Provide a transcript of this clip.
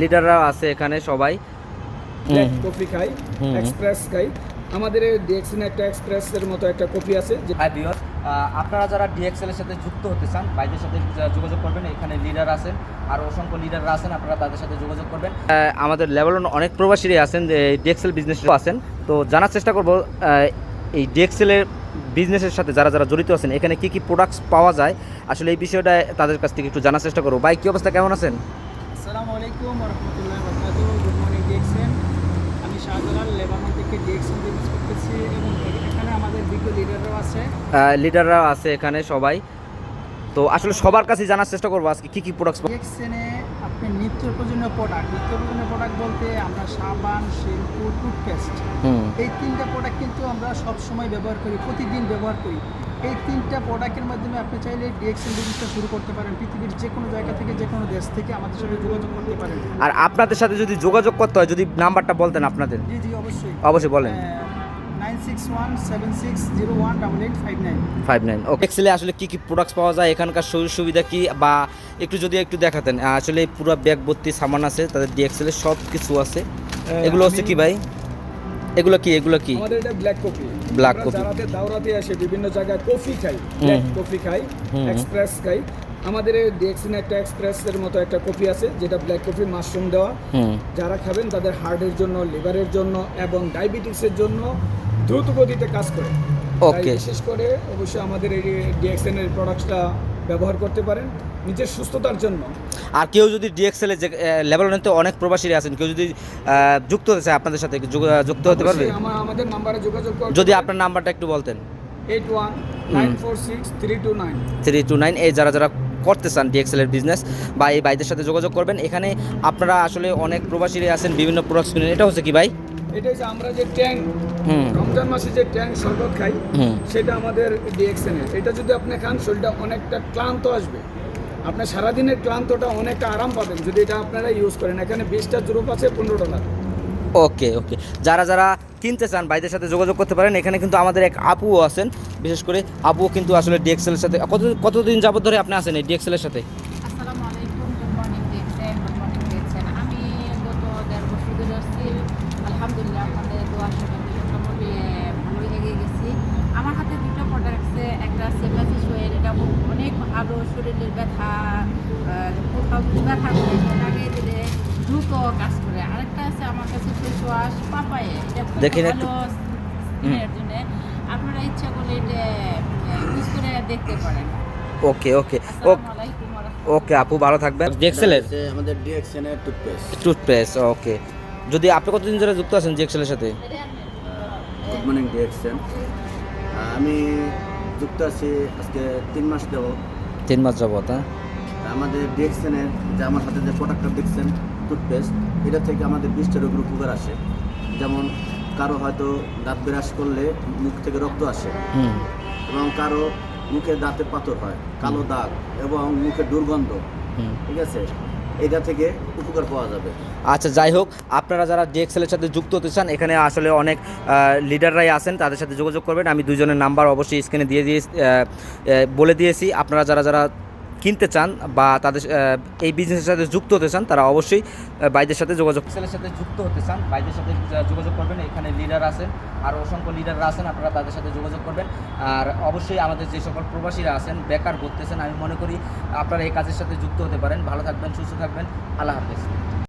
লিডাররা আছে এখানে সবাই। কফি খাই এক্সপ্রেস খাই। আমাদের ডিএক্সিনে একটা এক্সপ্রেসের মতো একটা কফি আছে যে হাই বিয়র আপনারা যারা ডিএক্সএল এর সাথে যুক্ত হতে চান বাইদের সাথে যোগাযোগ করবেন এখানে লিডার আছেন। আর অসংখ্য লিডাররা আছেন আপনারা তাদের সাথে যোগাযোগ করবেন। আমাদের লেভেল অনেক প্রবাসীরাই আছেন যে ডিএক্সএল বিজনেস আছেন। তো জানার চেষ্টা করব এই ডিএক্সএল এর বিজনেসের সাথে যারা যারা জড়িত আছেন এখানে কি কি প্রোডাক্টস পাওয়া যায়? আসলে এই বিষয়টা তাদের কাছ থেকে একটু জানার চেষ্টা করব। ভাই কি অবস্থা? কেমন আছেন? আসসালামু আলাইকুম রহমতুল্লাহ গুড মর্নিং ডিএক্সএন আমি শাহজালাল লেবানন থেকে ডিএক্সএন বিজনেস করতেছি এবং এখানে আমাদের বিজ্ঞ লিডাররাও আছে। লিডাররা আছে এখানে সবাই। তো আসলে সবার কাছে জানার চেষ্টা করব আজকে কি কি প্রোডাক্টস ডিএক্সএনে আপনি নিত্য প্রয়োজনীয় প্রোডাক্ট নিত্য প্রয়োজনীয় প্রোডাক্ট বলতে আমরা সাবান শ্যাম্পু টুথপেস্ট এই তিনটা প্রোডাক্ট কিন্তু আমরা সব সময় ব্যবহার করি প্রতিদিন ব্যবহার করি। এই তিনটা প্রোডাক্টের মাধ্যমে আপনি চাইলে ডিএক্সএন বিজনেসটা শুরু করতে পারেন পৃথিবীর যে কোনো জায়গা থেকে যে কোনো দেশ থেকে আমাদের সাথে যোগাযোগ করতে পারেন। আর আপনাদের সাথে যদি যোগাযোগ করতে হয় যদি নাম্বারটা বলতেন আপনাদের। জি জি অবশ্যই। অবশ্যই বলেন। Nine six one seven six zero one double eight five nine five nine okay এক্সেলে আসলে কি কি প্রোডাক্টস পাওয়া যায় এখানকার সুযোগ সুবিধা কি বা একটু যদি একটু দেখাতেন। আসলে পুরো ব্যাগ ভর্তি সামান আছে তাদের ডিএক্সেলে সব কিছু আছে। এগুলো হচ্ছে কি ভাই? এগুলো কি এগুলো কি? আমাদের এটা ব্ল্যাক কফি Black coffee। যারাতে দাওরাতে আসে বিভিন্ন জায়গায় কফি খাই ব্ল্যাক। কফি খাই এক্সপ্রেস খাই। আমাদের ডিএক্সিনে একটা এক্সপ্রেসের মতো একটা কফি আছে যেটা ব্ল্যাক কফি মাশরুম দেওয়া। হুম। যারা খাবেন তাদের হার্টের জন্য লিভারের জন্য এবং ডায়াবেটিক্সের জন্য দ্রুত গতিতে কাজ করে। Okay. বিশেষ করে অবশ্যই আমাদের এই ডিএক্সএন এর প্রোডাক্টসটা ব্যবহার করতে পারেন নিজের সুস্থতার জন্য। আর কেউ যদি ডিএক্সেলে যে লেভেল তো অনেক প্রবাসীরা আছেন কেউ যদি যুক্ত হতে চায় আপনাদের সাথে যুক্ত হতে পারবে? আমাদের নাম্বারে যোগাযোগ করতে যদি আপনার নাম্বারটা একটু বলতেন। Eight one nine four six three two nine three two nine এই যারা যারা করতে চান ডিএক্সএলের বিজনেস বা এই ভাইদের সাথে যোগাযোগ করবেন এখানে আপনারা আসলে অনেক প্রবাসীরা আছেন বিভিন্ন প্রোডাক্টস কিনেন। এটা হচ্ছে কি ভাই? এটা হচ্ছে আমরা যে ট্যাং রমজান মাসে যে ট্যাং শরবত খাই হুম। সেটা আমাদের ডিএক্সএন এর। এটা যদি আপনি খান শরীরটা অনেকটা ক্লান্ত আসবে। আপনার সারাদিনের ক্লান্তটা অনেকটা আরাম পাবেন যদি এটা আপনারা ইউজ করেন। এখানে বিশটা জুরুপ আছে পনেরো ডলার ওকে ওকে। যারা যারা কিনতে চান ভাইদের সাথে যোগাযোগ করতে পারেন এখানে কিন্তু আমাদের এক আপুও আছেন। বিশেষ করে আপুও কিন্তু আসলে ডিএক্সএলের সাথে কত কতদিন যাবত ধরে আপনি আছেন এই ডিএক্সএলের সাথে? আসসালামু আলাইকুম গুড মর্নিং আমি গত দেড় বছর ধরে আসছি আলহামদুলিল্লাহ আপনাদের দোয়া সবাই মোটামুটি ভালোই এগিয়ে গেছি। আমার হাতে দুটো প্রোডাক্ট আছে একটা সেভেন্সি শোয়ের এটা অনেক ভালো শরীরের ব্যথা কোথাও ব্যথা করে লাগিয়ে দিলে দ্রুত কাজ করে। আরেকটা আছে আমার কাছে ফেস ওয়াশ পাপায়ে এটা খুব দেখেন একটু। ভালো স্কিনের জন্য। আপনারা ইচ্ছা করলে এটা ইউজ করে দেখতে পারেন। ওকে ওকে আলাইকুম ওকে আপু ভালো থাকবেন। ডিএক্সএলের আমাদের ডিএক্সএন টুথপেস্ট টুথপেস্ট ওকে। যদি আপনি কতদিন ধরে যুক্ত আছেন ডিএক্সএলের সাথে? গুড মর্নিং ডিএক্সএন আমি যুক্ত আছি আজকে তিন মাস দেব তিন মাস যাবত হ্যাঁ? আমাদের ডিএক্সএন এর যে আমার হাতে যে প্রোডাক্টটা দেখছেন টুথপেস্ট এটা থেকে আমাদের বিশটা রোগের উপকার আসে। যেমন কারও হয়তো দাঁত বিরাস করলে মুখ থেকে রক্ত আসে। এবং কারও মুখে দাঁতে পাথর হয় কালো দাগ এবং মুখে দুর্গন্ধ। ঠিক আছে? এটা থেকে উপকার পাওয়া যাবে। আচ্ছা যাই হোক, আপনারা যারা ডিএক্সেলের সাথে যুক্ত হতে চান, এখানে আসলে অনেক লিডাররাই আছেন, তাদের সাথে যোগাযোগ করবেন। আমি দুজনের নাম্বার অবশ্যই স্ক্রিনে দিয়ে দিয়ে বলে দিয়েছি। আপনারা যারা যারা কিনতে চান বা তাদের এই বিজনেসের সাথে যুক্ত হতে চান, তারা অবশ্যই বাইদের সাথে যোগাযোগ সেলের সাথে যুক্ত হতে চান বাইদের সাথে যোগাযোগ করবেন। এখানে লিডার আছেন, আর অসংখ্য লিডাররা আছেন, আপনারা তাদের সাথে যোগাযোগ করবেন। আর অবশ্যই আমাদের যে সকল প্রবাসীরা আছেন, বেকার করতেছেন আমি মনে করি আপনারা এই কাজের সাথে যুক্ত হতে পারেন। ভালো থাকবেন, সুস্থ থাকবেন। আল্লাহ হাফেজ।